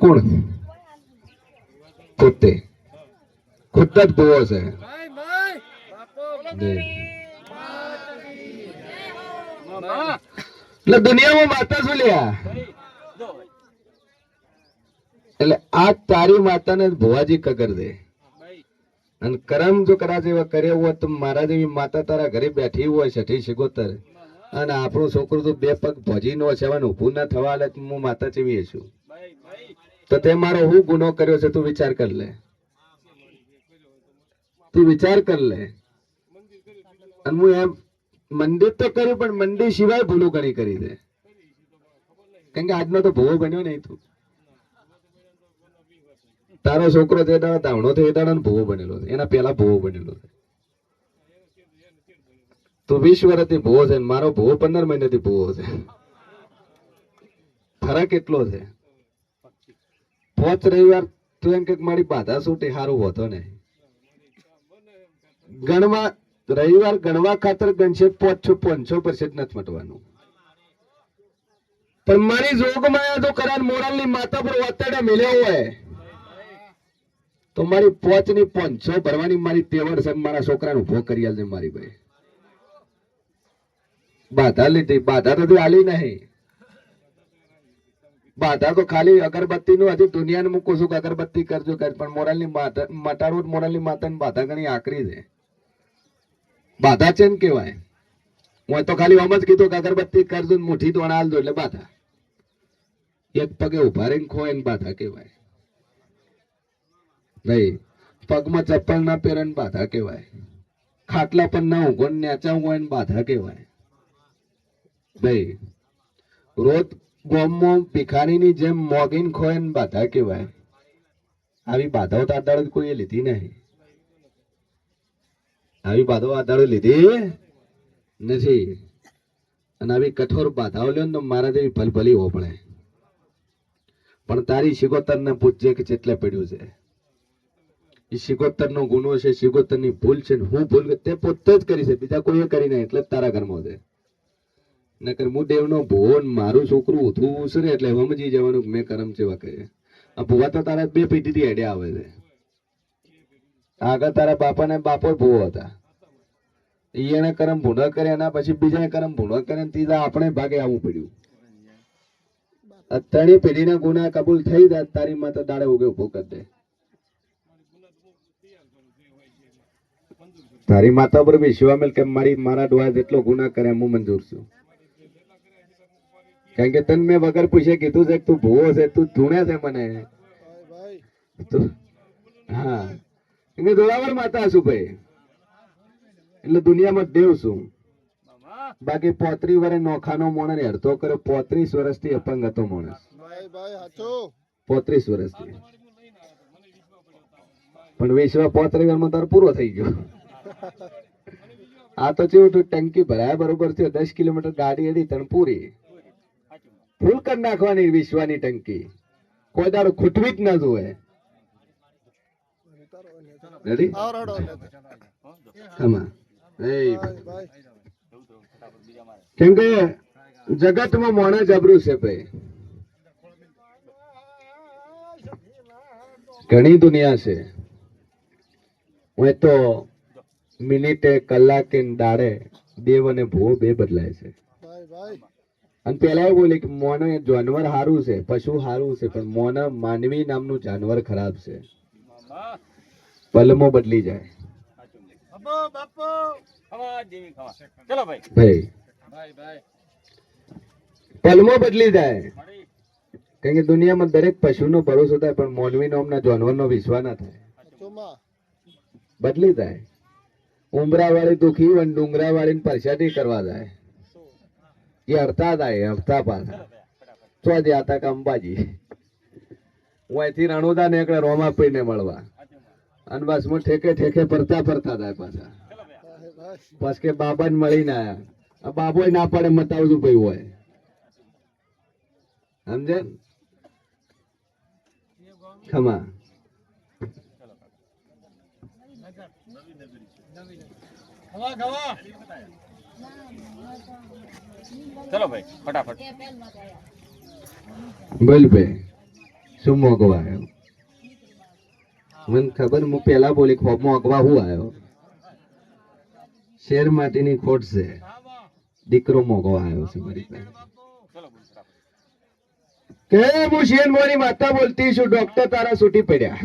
કોણ? પોતે ખુદ જ ભૂવો છે. એટલે દુનિયામાં માતા શું લ્યા એટલે આ તારી માતાને ભુવાજી કગર દે. અને કરમ જો કરા એવા કર્યા હોય તો મારા જેવી માતા તારા ઘરે બેઠી હોય છઠ્ઠી શિગોતર અને આપણું છોકરું તો બે પગ ભજી નો છે ઊભું ના થવા લે હું માતા જેવી છું તો તે મારો હું ગુનો કર્યો છે, તું વિચાર કર લે. તું વિચાર કર લે. અને હું એમ, મંદિર તો કર્યું, પણ મંદિર સિવાય ભૂલો ઘણી કરી દે. કેમ કે આજનો તો ભૂવો બન્યો નહીં તું. તારો છોકરો તે દાડા ધાવણો થયો એ દાડા ભૂવો બનેલો છે. એના પહેલા ભૂવો બનેલો છે. તું વીસ વર્ષથી ભૂવો છે મારો ભૂવો પંદર મહિનાથી ભૂવો છે. ફરક એટલો છે. પોચ રવિવાર તું એમ કે મારી બાધા છૂટી સારું હોતો ને. ગણવા, રવિવાર ગણવા ખાતર ગણશે, પોચસો, પાંચસો પરસેન્ટ નથી મટવાનું. પણ મારી જોગમાં જો કદાચ મોરાલની માતા પર વતડા મિલ્યો હોય, તો મારી પોચની પાંચસો ભરવાની મારી તેવડ છે મારા છોકરાને ઊભો કરી આલજે મારી ભાઈ. બાધા લીધી, બાધા તો તું આલી નહીં. બાધા તો ખાલી અગરબત્તી નું હજી દુનિયાને મૂકું છું કે અગરબત્તી કરજો કર, પણ મોરાલની માતા મટાડવું મોરાલની માતાની બાધા ઘણી આકરી છે. બાધા છે ને કેવાય હું તો ખાલી આમ જ કીધું કે અગરબત્તી કરજો ને મુઠ્ઠી દોણા એટલે બાધા. એક પગે ઊભા રહીને ખોય ને બાધા કહેવાય. ભાઈ પગમાં ચપ્પલ ના પહેરે બાધા કેવાય ખાટલા પર ના ઊંઘો ને નેચા ઊંઘો ને બાધા કેવાય ભાઈ રોજ ગોમમાં ભિખારીની જેમ મોગીન ખોય બાધા કહેવાય. આવી બાધાઓ તો આદાળ કોઈએ લીધી નહીં. આવી બાધાઓ આદાળો લીધી નથી. અને આવી કઠોર બાધાઓ લ્યો ને તો મારા જેવી ભલભલી હો પડે. પણ તારી શિગોતરને પૂછજે કે ચેટલે પડ્યું છે. એ શિકોતર નો ગુનો છે શિકોતરની ભૂલ છે હું ભૂલ તે પોતે જ કરી છે. બીજા કોઈએ કરી નહીં, એટલે જ તારા ઘરમાં છે. નકર હું દેવનો ભોન મારું છોકરું ઉઠવું ઉસરે એટલે સમજી જવાનું મેં કરમ છે કરે આ ભૂવા તો તારા બે પેઢીથી હેડ્યા આવે છે. આગળ તારા બાપા ને બાપો ભૂવો હતા. એને કરમ ભૂંડો કર્યા એના પછી બીજા કરમ ભૂંડો કરે ને ત્રીજા આપણે ભાગે આવવું પડ્યું. ત્રણેય પેઢીના ગુના કબૂલ થઈ જાય તારી માતા દાડે ઉગે ઊભો કરી દે. તારી માતા પર વિશ્વામેલ કે મારી, મારા ડોહા જેટલો ગુના કરે હું મંજૂર છું. કારણ કે તને મેં વગર પૂછે કીધું છે તું ભૂવો છે, તું ધૂણે છે મને. હા. એને ધોળાવર માતા છું ભાઈ. એટલે દુનિયામાં દેવ છું. બાકી પોત્રી વરે નોખાનો મોણસ અડધો કર્યો, પોત્રીસ વર્ષથી અપંગ હતો માણસ. પોત્રીસ વર્ષથી. પણ વિશ્વ પોત્રી વર્ષમાં તારો પૂરો થઈ ગયો. આ તો ચેવું ટંકી ભરાયા બરોબર થયો, દસ કિલોમીટર ગાડી હતી તને પૂરી ફૂલ કરી નાખવાની વિશ્વાની ટંકી. કોઈ દાડો ખૂટવી જ ના જોવે કેમ કે જગતમાં મોણા જબરું છે ભાઈ. ઘણી દુનિયા છે. હું તો મિનિટે કલાકે દાડે દેવ અને ભૂવો બે બદલાય છે. અને પેલા એ બોલે કે મોને જાનવર સારું છે પશુ સારું છે પણ મોન માનવી નામનું જાનવર ખરાબ છે. પલમો બદલી જાય. ભાઈ. ભાઈ. ભાઈ ભાઈ. પલમો બદલી જાય. કારણ કે દુનિયામાં દરેક પશુનો ભરોસો થાય પણ મોનવી નામના જાનવરનો વિશ્વાસ ના થાય. બદલી જાય. ઉમરા વાળી દુખી હોય ડુંગરા વાળી પરસાદી કરવા જાય. એ હરતા હતા, એ હડતા પાછા. ચો જ્યાં તા અંબાજી. હું અહીંથી રણોદા રોમા પીને મળવા. અને બસ હું ઠેકે ઠેકે ફરતા ફરતા હતા પાછા. બસ કે બાબાને મળીને આયા. આ બાબો ના પડે મતાવતું ભાઈ હોય. સમજે? ખમા. ખવા ખવા ચલો ભાઈ ફટાફટ. બોલ ભાઈ શું મોગવા આવ્યો? મને ખબર હું પેલા બોલી ખો અગવા હું આવ્યો? શેર માટેની ખોટ છે. દીકરો મોગવા આવ્યો છે મારી કે હું શેર મોરી માતા બોલતી છું ડોક્ટર તારા છૂટી પડ્યા.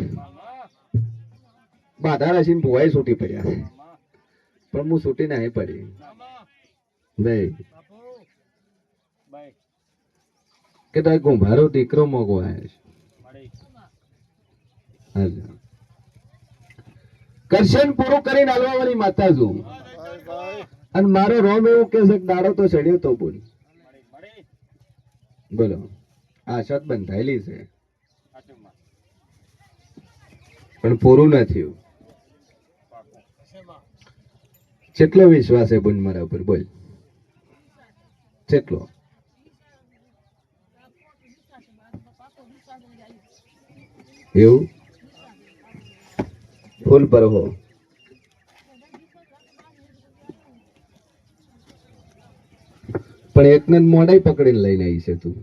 બાધા રાશિને ભુવાઈ છૂટી પડ્યા. પણ હું છૂટી નહીં પડી. ભાઈ કે તારે ગુંભારો દીકરો મોગો આવ્યો છે કરશન પૂરું કરીને હાલવા માતા છું અને મારો રોમ એવું કે છે દાડો તો ચડ્યો તો બોલ. બોલો આશા બંધાયેલી છે. પણ પૂરું ન થયું. કેટલો વિશ્વાસ છે બુન મારા ઉપર, બોલ. કેટલો એવું ફૂલ પર હો પણ એકને મોડાઈ પકડીને લઈને આવી છે તું.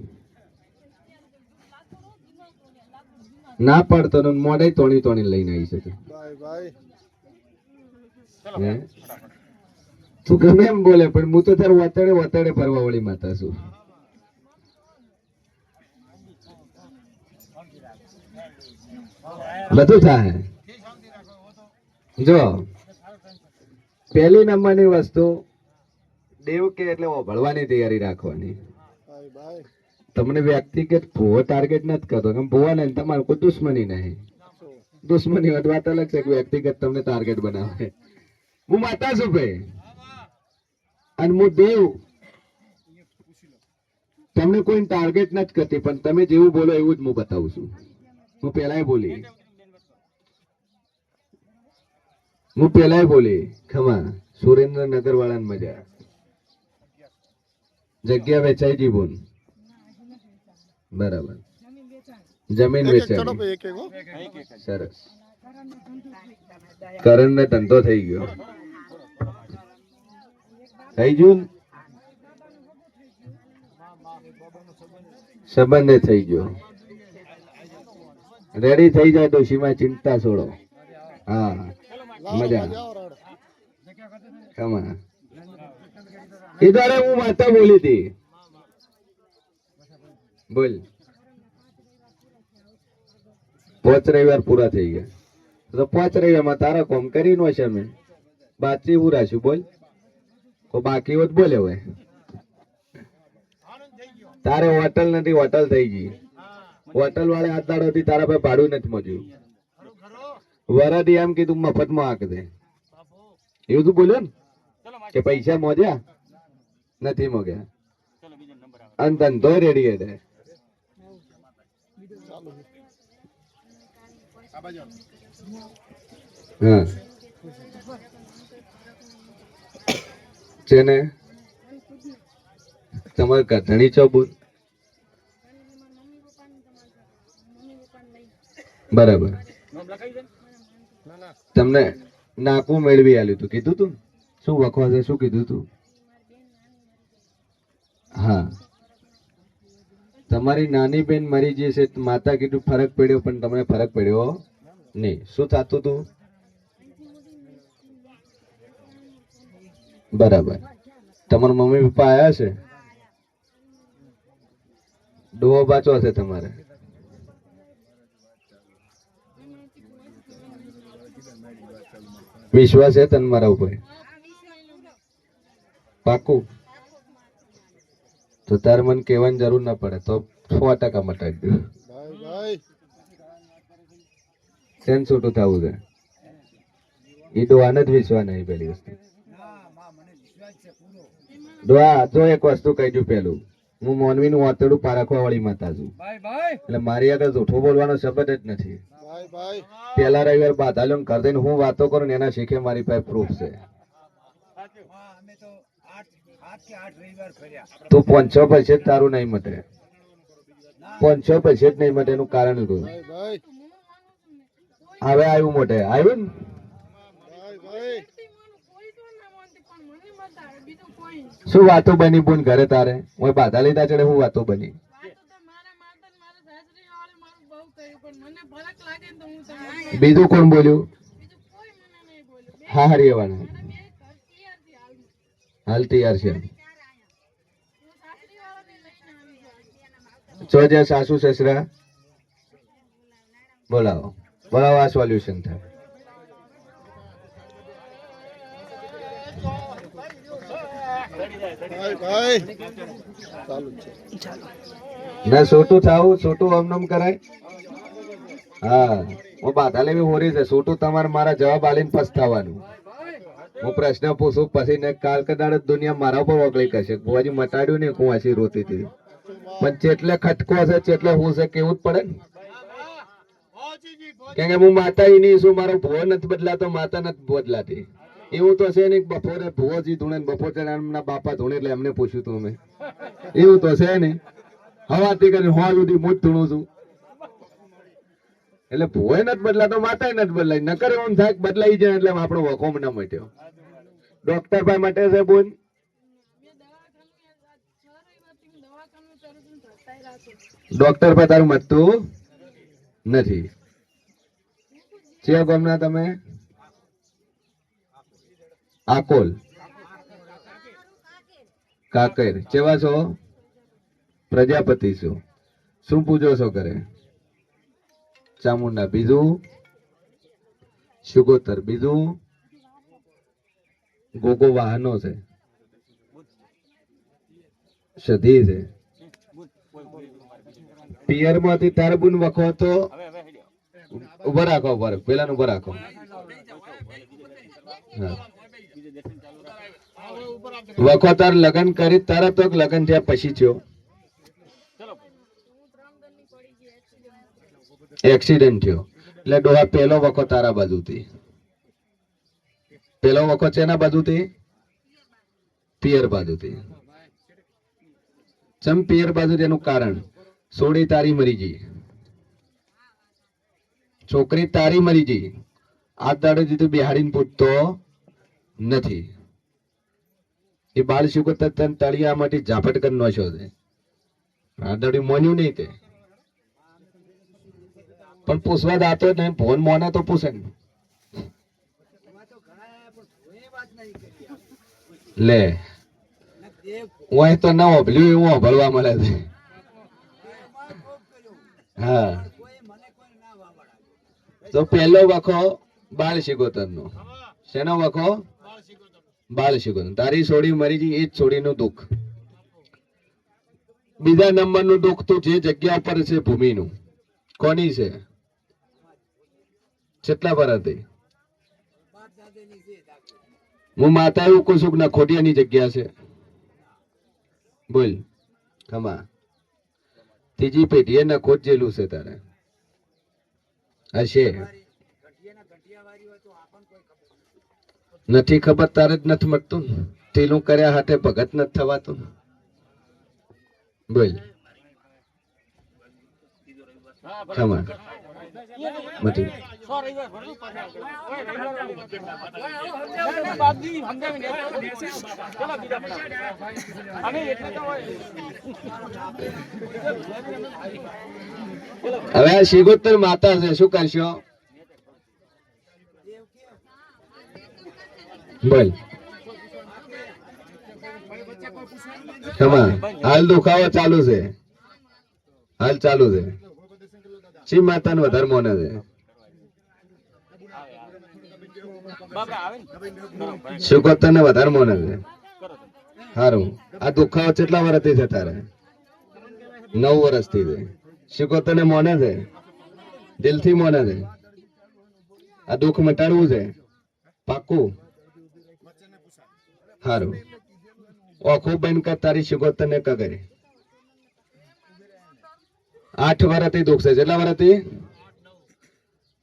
ના પાડતો ને મોડાઈ તોણી તોણી લઈને આવી છે તું? તું ગમે એમ બોલે પણ હું તો તારું વતડે વતડે ફરવા વાળી માતા છું. બધું થાય. જો પહેલી નંબરની વસ્તુ દેવ કે એટલે ભળવાની તૈયારી રાખવાની. તમને વ્યક્તિગત ભૂવો ટાર્ગેટ નથી કરતો કેમ ભૂવા નહીં તમારું કોઈ દુશ્મની નહીં. દુશ્મની વાત વાત અલગ છે કે વ્યક્તિગત તમને ટાર્ગેટ બનાવે. હું માતા છું ભાઈ. અને હું દેવ. તમને કોઈ ટાર્ગેટ નથી કરતી પણ તમે જેવું બોલો એવું જ હું બતાવું છું. હું પહેલાય બોલી. હું પેલાય બોલી ખમા સુરેન્દ્રનગર વાળાને મજા જગ્યા વેચાઈ જી બોલ. બરાબર. જમીન વેચાઈ. સરસ. કરણ ને ધંધો થઈ ગયો. થઈ ગયું? સંબંધે થઈ ગયો. રેડી થઈ જાય તો સીમા ચિંતા છોડો. હા. મજા કમા એ હું માતા બોલી હતી. બોલ. પાંચ રવિવાર પૂરા થઈ ગયા. તો પાંચ રવિવારમાં તારા કોમ કરી નો છે મેં બાકી હું રાખ્યું. બોલ. તો બાકી હોત બોલે હવે. તારે હોટલ નથી, હોટલ થઈ ગઈ. હોટલ વાળે હાથ દાડો તારા પાસે ભાડું નથી મળ્યું વરાદી એમ કીધું મફતમાં આંક દે. એવું તું બોલ્યો ને? કે પૈસા મોજ્યા? નથી મોગ્યા. અને ધંધો રેડી એટલે હા. છે ને તમારે કથણી બોલ? બરાબર. તમને નાકું મેળવી આલ્યું હતું કીધું તું શું વખવાસે, શું કીધું તું? હા. તમારી નાની બેન મરી જશે છે માતા કીધું ફરક પડ્યો, પણ તમને ફરક પડ્યો નહીં. શું થતું તું? બરાબર. તમારા મમ્મી પપ્પા આવ્યા છે? ડોહો બાચો છે તમારે. વિશ્વાસ છે તને મારા ઉપર? પાકું? તો તારે મને કહેવાની જરૂર ના પડે તો સો ટકા મટાડી દઉં સેન છૂટું થવું છે? એ ડોહાને જ વિશ્વાસ નહીં પેલી વસ્તુ. ડોહા જો એક વસ્તુ કહી દઉં પેલું. હું મોનવીનું વાતડું પારખવા વાળી માતા છું. ભાઈ ભાઈ એટલે મારી આગળ જૂઠું બોલવાનો શબ્દ જ નથી. ભાઈ ભાઈ પેલા રવિવાર બાધાલો કર દઈને હું વાતો કરું ને એના શીખે મારી પાસે પ્રૂફ છે. તું પંચો પૈસે જ તારું નહીં મટે. પંચો પૈસે જ નહીં મટે એનું કારણ ભાઈ હવે આવ્યું મોટે આવ્યું ને ભાઈ ભાઈ શું વાતો બની બોન ઘરે તારે? હું બાધા લીધા ચડે, હું વાતો બની? બીજું કોણ બોલ્યું? હા, હરી હાલમાં હાલ તૈયાર છે. છો સાસરી વાળાને લઈને આવી જાઉં જો જે સાસુ, સસરા, બોલાવો. બોલાવો, આ સોલ્યુશન થાય ભાઈ ભાઈ ચાલુ જ છે પ્રશ્ન પૂછું, પછી ને કાલ કદાચ દુનિયા મારા ઉપર ઓગળી કરશે. બુવાજી મટાડ્યું ને કુવાસી રોતી હતી પણ જેટલે ખટકો હશે જેટલે હું છે, કેવું જ પડે ને? કેમ કે હું માતા નહીં છું, મારો ભો નથી બદલાતો, માતા નથી બદલાતી. એવું તો છે ને બપોરે ભુવોજી ધૂણે બપોરે એમના બાપા ધૂણે એટલે એમને પૂછ્યું તું અમે. એવું તો છે ને હવાથી કરીને હોવા સુધી હું ધૂણું છું. એટલે ભુવોય નથી બદલાતો માતા નથી બદલાય નકર એમ થાય બદલાઈ જાય એટલે આપણો વખોમ ન મટ્યો. ડોક્ટર ભાઈ માટે છે બોન ડોક્ટર પર તારું મટતું નથી. ચિયા ગામના તમે? આકોલ. કાકેર. કેવા છો? પ્રજાપતિ છો. શું પૂજો છો કરે ચામુંડા બીજું. સુગોતર બીજું. ગોગો વાહનો છે. સધી છે. પિયરમાંથી તરબૂન વખો તો ઊભા રાખો, ઊભા પેલા ઊભા રાખો. હા. વખો લગ્ન કરી તરત લગન થયા પછી થયો. એક્સિડન્ટ થયો. એટલે ડોહા પેલો વખત તારા બાજુથી. પેલો વખત છે બાજુથી? પિયર બાજુથી. ચમ પિયર બાજુ તેનું કારણ? સોડી તારી મરી ગઈ. છોકરી તારી મરી ગઈ. આ દાડે જીતું બિહાડીને પૂછતો નથી. એ બાળ તને તળિયા માટે ઝાપટ કરી નાખ્યો છે. આ દાડે મોન્યું નહીં તે. પણ પૂછવા દાતો ને ફોન મોને તો પૂછે ને લે હું તો ના ઓભલ્યું એવું ઓભળવા મળે છે. હા. તો પહેલો વખો બાળ શિગોતર નો શેનો વખો? બાળ શિગોતર તારી છોડી મરી ગઈ, એ જ છોડીનું દુઃખ. બીજા નંબરનું દુઃખ તો જે જગ્યા પર છે ભૂમિનું. કોની છે? કેટલા પર હતી હું માતા એવું કહું છું કે ના, ખોટિયાની જગ્યા છે. બોલ. ખમા. ત્રીજી પેઢી ન ખોટ જેલું છે તારે. હશે. નથી ખબર, તારે જ નથી મળતું ટીલું કર્યા હાથે ભગત નથી થવાતું બોલ. હવે શિગોત્તર માતા છે, શું કરશો? બોલ. હાલ દુખાવો ચાલુ છે. હાલ ચાલુ છે. શી માતા વધારે મોને છે? બાપરા તને વધારે મોને છે? સારું આ દુખાવો કેટલા વર્ષથી છે તારે? નવ વર્ષથી છે. શિકોતર ને મોને છે? દિલથી મોને છે? આ દુઃખ મટાડવું છે? પાક્કું? સારું ઓખો બેન કા તારી શિકોતર ને કગરે આઠ વરસથી દુઃખ છે. કેટલા વર્ષથી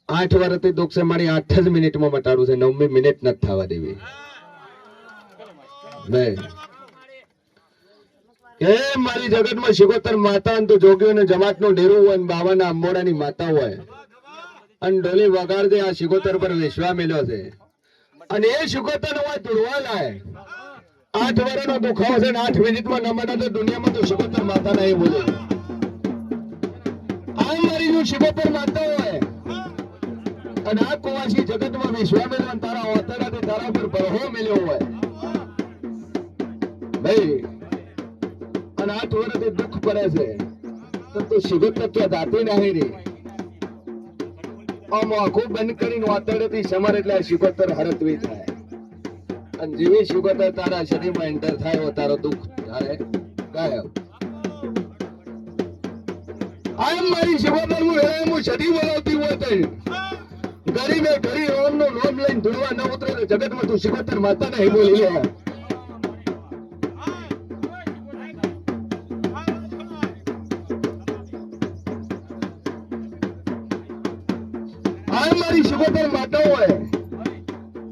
આઠ વર્ષથી દુખશે મારી આઠ જ મિનિટમાં મટાડું છે. નવમી મિનિટ નથી થવા દેવી. એ, મારી જગતમાં શિગોતર માતા અને તો જોગીઓને જમાતનું ડેરું હોય અને બાવાના અંબોડાની માતા હોય. અને ડોલી વગાડ દે આ શિકોતર પર વિશ્વા મેલ્યો છે. અને એ શિકોતર હોય ધૂળવા લાય આઠ વર્ષનો દુખાવો છે આઠ મિનિટમાં ન મળે તો દુનિયામાં તો શિકોતર માતા એ બોલે. આ મારીનું શિવોતર માતા હોય. અને આ કુવાસી જગતમાં વિશ્વામિત્ર તારા ઓતરાથી તારા પર બરહો મેલ્યો હોય. ભાઈ, અને આઠ થોડાથી દુઃખ પડે છે. તો તું શિવોતર તો દાતી નહીં રે આમ આખું બંધ કરીને વાતડેથી સમર એટલે આ હરતવી થાય. અને જેવી શિવોતર તારા શરીરમાં એન્ટર થાય તારો દુઃખ તારે ગાયબ આમ મારી શિવોતર હું હેરાય હું શરીર બોલાવતી હોય તો ગરીબે ગરી ઓમનો લોભ લઈને ધૂળવા ન ઉતરે જગતમાં તું શિવોતર માતા નહીં બોલી લે. આ મારી શિવોતર માતા હોય.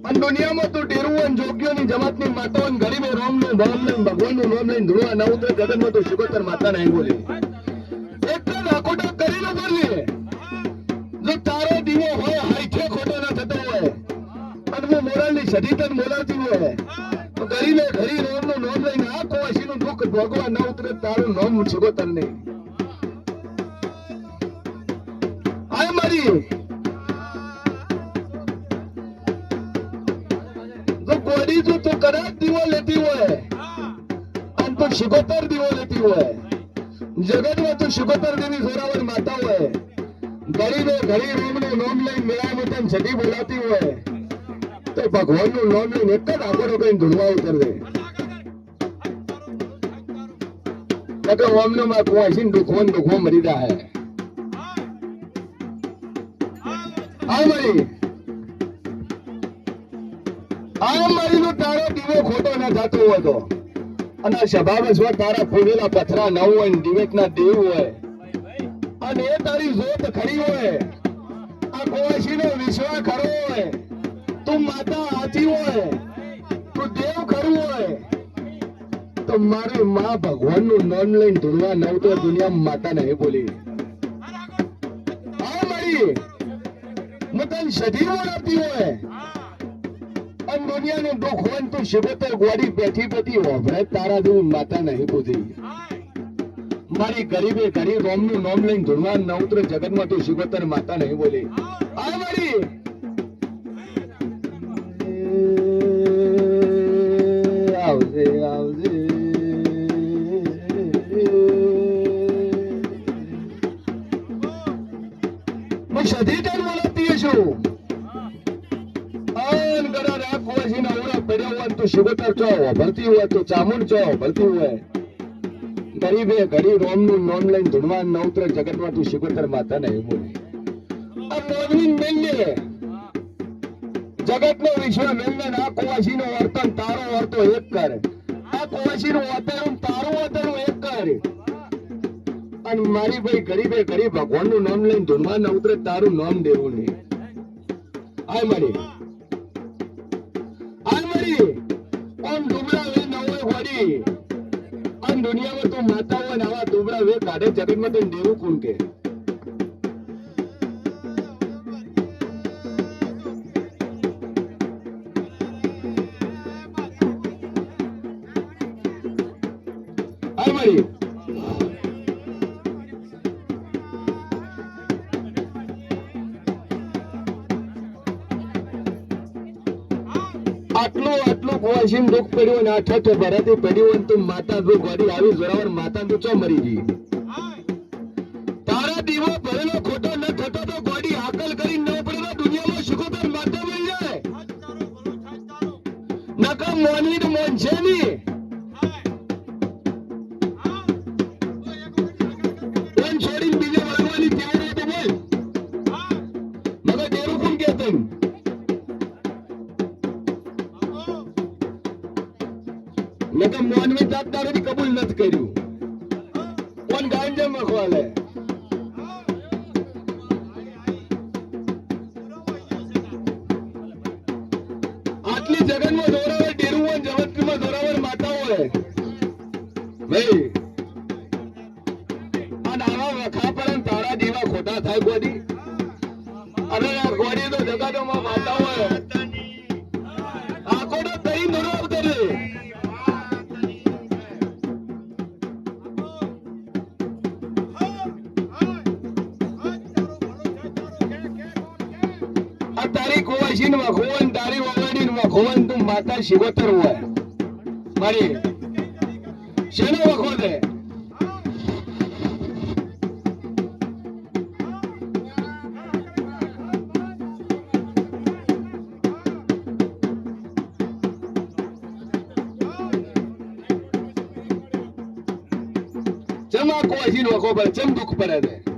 અને દુનિયામાં તું ડેરુવન જોગ્યોની જમાતની માતા હોય ને ગરીબે રોમનું ભવન લઈને ભગવાનનું નામ લઈને ધૂળવા ના ઉતરે, જગતમાં તું શિવોતર માતા નહીં બોલી. એટલે જ કરી લો બોલીએ જો તારો દીવો હોય, હાઈઠે ખોટો ના થતો હોય, અને હું મોરાલની સધી તન બોલાવતી હોય, તો ગરીબે ઘરી રોમનું નામ લઈને આ કોવાસીનું દુઃખ ભોગવા ના ઉતરે, તારું નામ શિવોતર નહીં આ મારી. કદાચ દીવો લેતી હોય. અને તું શિકોતર દીવો લેતી હોય. જગતમાં તું શિકોતર દેવી જોરાવર માતા હોય. ગરીબે ગરીબ રોમનું નામ લઈ મેળા મોટા સદી બોલાતી હોય. તો ભગવાનનું નામ લઈને એક જ આગળ કઈ ધૂળવા ઉતર નકર ઓમનો માં કુવાસીને દુખવો ને દુખવો મરી રહ્યા હા આ મરી. આ મરી ના થતો હોય તો. અને સભામાં તારા ફૂલેલા પથરા ન હોય ને દિવેટના દેવ હોય. અને એ તારી જોત ખરી હોય. આ કોવાસીનો વિશ્વાસ ખરો હોય. તું માતા હાથી હોય. તું દેવ ખરું હોય. તો મારી માં ભગવાનનું નામ લઈને ધૂળવા નવ તો દુનિયામાં માતા નહીં બોલી. હા, મારી. મતન તને સધી ઓળખતી હોય. અને દુનિયાનું દુઃખ હોય તો શિવતર ગોળી બેઠી બેઠી હોભરે તારા જેવું માતા નહીં પૂછી મારી ગરીબે ગરીબ રોમનું નામ લઈને ધૂળવા ન ઉતરે જગતમાં તું શિવતર માતા નહીં બોલી. આ મારી તું શિવતર ચો, ભરતી હોય તો ચામુંડ ચો, ભરતી હોય. ગરીબે ઘડી રોમનું નામ લઈને ધૂળવાન ન ઉતરે જગતમાં તું શિવતર માતા નહીં બોલી. આ મોગની મેલ્લે જગતનો વિશ્વ મેલ્લે આ કુવાસી કુવાસીનો વર્તન, તારો વર્તો એક કર. આ કુવાસીનું વર્તન તારું વર્તન એક કર. અને મારી ભાઈ ગરીબે ગરીબ ભગવાનનું નામ લઈને ધૂળવાન ન ઉતરે, તારું નામ દેવું નહીં. હાય મારી. આમ દુનિયામાં તું માતા હોય આવા દુબળા વે કાઢે જગતમાં તને દેવું કોણ કે હાય કુવાસીમ દુઃખ પડ્યું અને આઠ આઠ ભરાતી પડ્યું અને તું માતા તું ગોડી આવી જોરાવર માતા તું ચો મરી ગઈ. તારા દીવો ભરેલો ખોટો ન થતો તો ગોડી હાકલ કરી ન પડે દુનિયામાં સુખોતર માતા મળી જાય. નકમ મોનવી તો મોન છે ની કોણ ગાંજે મખવાલે આટલી જગતમાં જોરાવર ડેરું હોય જગતમાં જોરાવર માતા હોય. તું માતા શિવતર હોય મારી શેનો વખો દે ચમ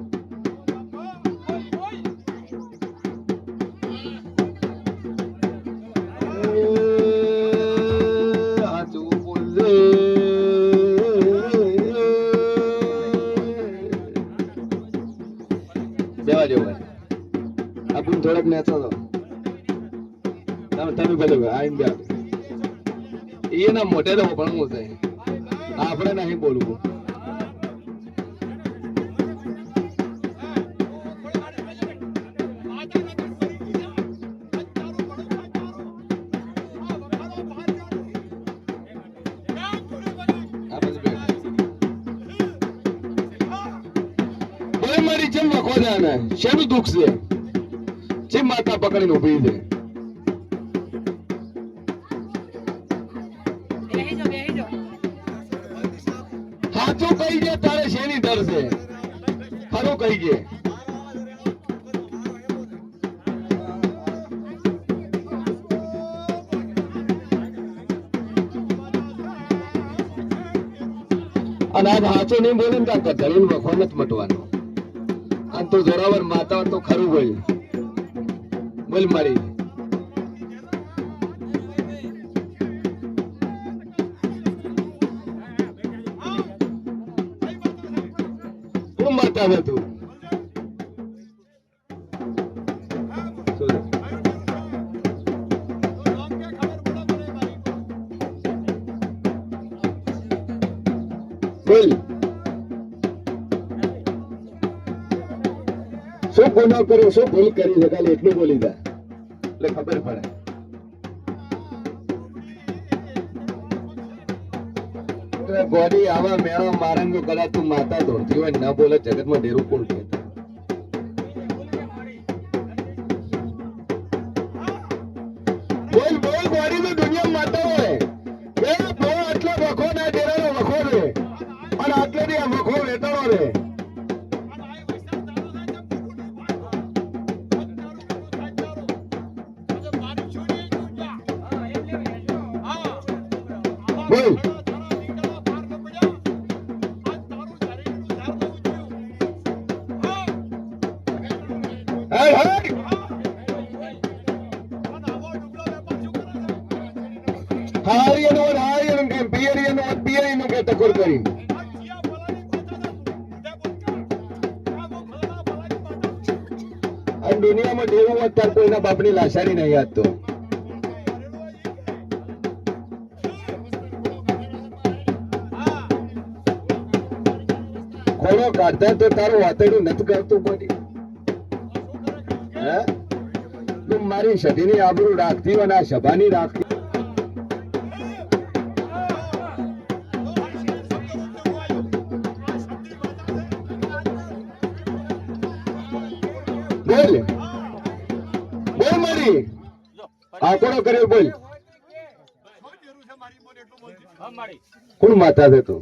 મોઢે તો છે. આપણે નહીં બોલવું. મારી જેમ વખો છે આને શેનું દુઃખ છે? જે માતા પકડીને ઊભી છે. સાચું નહીં બોલે ને કાં ધરીને વખો નથી મટવાનો. આમ તો જોરાવર માતા તો ખરું બોલ બોલ મારી. માતા છે તું? શું છે? બોલ. શું ગુનો કર્યો શું ભૂલ કરી છે ખાલી એટલું બોલી દે એટલે ખબર પડે. ગોડી આવા મેળો મારંગો કદાચ તું માતા દોડતી હોય, ના બોલે, જગતમાં ડેરું કોણ કે હાય હાય હારિયનો વર હારિયનો કે પિયરિયનો વર પિયરિયનો કે ટકોર કરી દુનિયામાં દેવું અત્યારે કોઈના બાપની લાશારી નહીં યાદ તો. ખોળો કાઢતા તો તારું વાતડું નથી કરતું કોઈ મારી સધીની આબરૂ રાખતી અને આ સભાની રાખતી. બોલ. બોલ મારી. આંકડો કર્યો બોલ. કોણ માતા છે તું?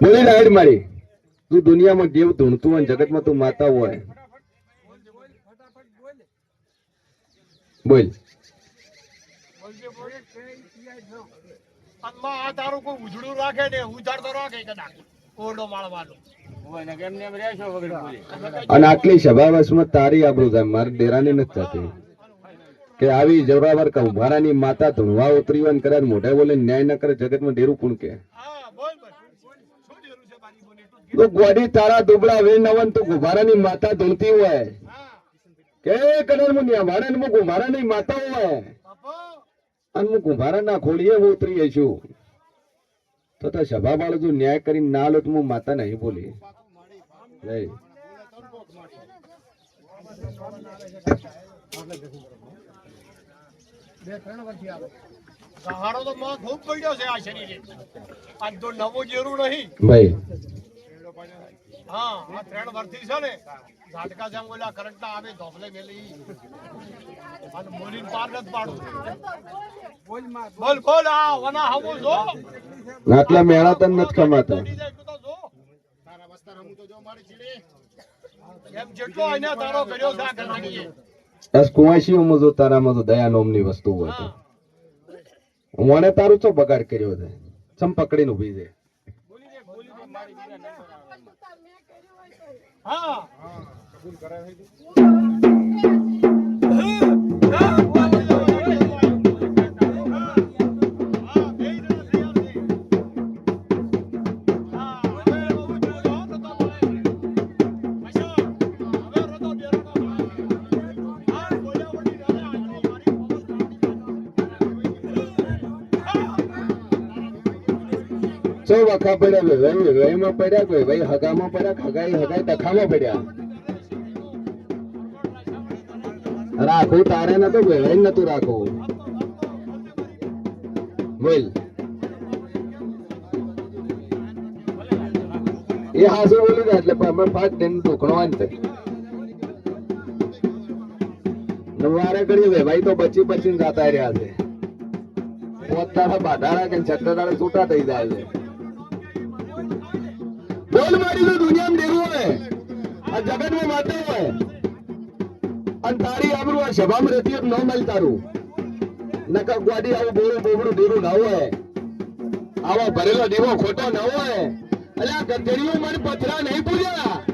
બોલી રાઈડ મારી. તું દુનિયામાં દેવ ધૂણતું હોય જગતમાં તું માતા હોય. બોલ. તારું કોઈ ઉજળું રાખે ને ઉજાડતો રાખે કદાચ ઓરડો માળવાનો હોય ને કેમ ને એમ રહેશો વગર બોલી અને આટલી સભા વસમાં તારી આબરૂ થાય મારે ડેરાની નથી થતી. કે આવી જોરાવર કહું મારાની માતા ધૂણવા ઉતરી હોય ને કદાચ મોઢે બોલે ન્યાય ન કરે જગતમાં ડેરું કોણ કે હા બોલ બોલ? તો ગોડી તારા દુબળા વે નવન તો ગુભારાની માતા ધૂળતી હોય. કે કદર મુનિયા વાળા હું ગુભારાની માતા હોય. અને હું ગુભારાના ખોળીએ ઉતરી છું. તો તો સભા વાળો જો ન્યાય કરીને ના લો તો હું માતા નહીં બોલી. નહીં સહારો તો માં ખૂબ પડ્યો છે આ શરીરે. આજ તો નવો જેરું નહીં. ભાઈ. હા આ ત્રણ વર્ષથી છે ને ઝાટકા જેમ ઓલા કરંટ આવે ધોપલે મેલી. અને બોલીને પાર નથી પાડું. બોલ બોલ આ વના હમું જો. આટલા મેળા તન નથી કમાતા તારા જાય એટલું તો જો. એમ જેટલો એને તારો કર્યો છે આ ગરનાળીએ. બસમાં જો તારામાં તો દયા નોમની વસ્તુ હોય તો હા મને તારું ચો બગાડ કર્યો છે ચમ પકડીને ઊભી છે હા ચો વખા પડ્યા ભાઈ વેમાં પડ્યા કોઈ ભાઈ હગામાં પડ્યા, હગાઈ હગાઈ તખામાં પડ્યા. રાખવું તારે નતું ભાઈ નતું રાખવું. બોલ. એ હાસો બોલી ગયા એટલે અમે પાંચ દિન ઢોકણો વાંચે વારે કરી દે ભાઈ તો બચી બચીને જાતા રહ્યા છે. પોતાના બાધારા કે છત્રદારા છૂટા થઈ જાય છે. બોલ મારી તો દુનિયામાં ડેરું હોય. આ જગતમાં માતા હોય. અને તારી આબરૂ આ સભામાં રહેતી ન મળ તારું. નકર ગ્વાડી આવું બોરું બોબડું ડેરું ના હોય. આવા ભરેલો દીવો ખોટો ન હોય. અલ્યા આ ગધેડીઓ મને પથરા નહીં પૂજ્યા.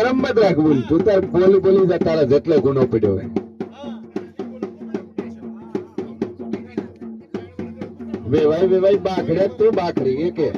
શરમ મત બોલ તું તાર બોલી બોલી જા, તારા જેટલો ગુનો પડ્યો હોય. વેવાય વેવાય બાખડ્યા તું બાખડી કે.